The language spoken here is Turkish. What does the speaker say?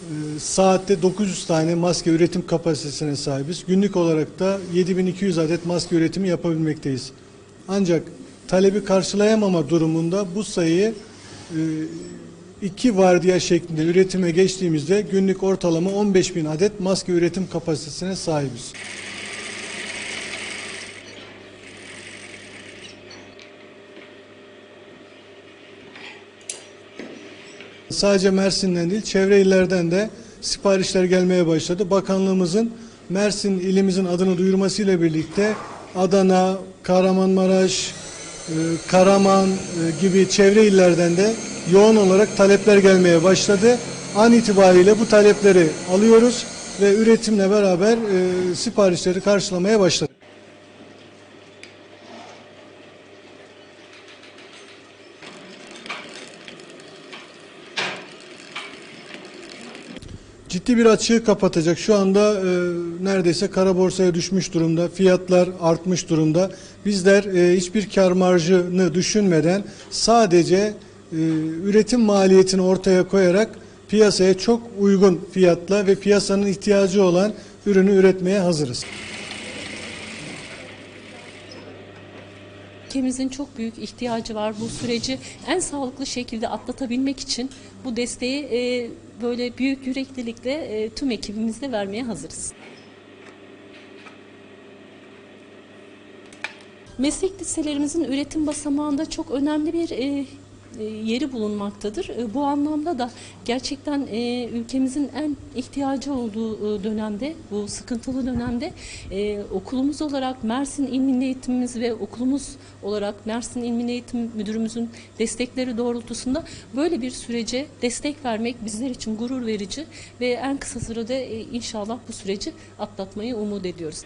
e, saatte 900 tane maske üretim kapasitesine sahibiz. Günlük olarak da 7200 adet maske üretimi yapabilmekteyiz. Ancak talebi karşılayamama durumunda bu sayıyı e, iki vardiya şeklinde üretime geçtiğimizde günlük ortalama 15 bin adet maske üretim kapasitesine sahibiz. Sadece Mersin'den değil, çevre illerden de siparişler gelmeye başladı. Bakanlığımızın Mersin ilimizin adını duyurmasıyla birlikte Adana, Kahramanmaraş, e, Karaman e, gibi çevre illerden de yoğun olarak talepler gelmeye başladı. An itibariyle bu talepleri alıyoruz ve üretimle beraber e, siparişleri karşılamaya başladık. Ciddi bir açığı kapatacak. Şu anda e, neredeyse kara borsaya düşmüş durumda. Fiyatlar artmış durumda. Bizler e, hiçbir kar marjını düşünmeden sadece e, üretim maliyetini ortaya koyarak piyasaya çok uygun fiyatla ve piyasanın ihtiyacı olan ürünü üretmeye hazırız. Ülkemizin çok büyük ihtiyacı var bu süreci en sağlıklı şekilde atlatabilmek için bu desteği e, böyle büyük yüreklilikle e, tüm ekibimizle vermeye hazırız. Meslek liselerimizin üretim basamağında çok önemli bir e, yeri bulunmaktadır. E, Bu anlamda da gerçekten e, ülkemizin en ihtiyacı olduğu e, dönemde, bu sıkıntılı dönemde e, okulumuz olarak Mersin İl Milli Eğitimimiz ve okulumuz olarak Mersin İl Milli Eğitim Müdürümüzün destekleri doğrultusunda böyle bir sürece destek vermek bizler için gurur verici ve en kısa sürede e, inşallah bu süreci atlatmayı umut ediyoruz.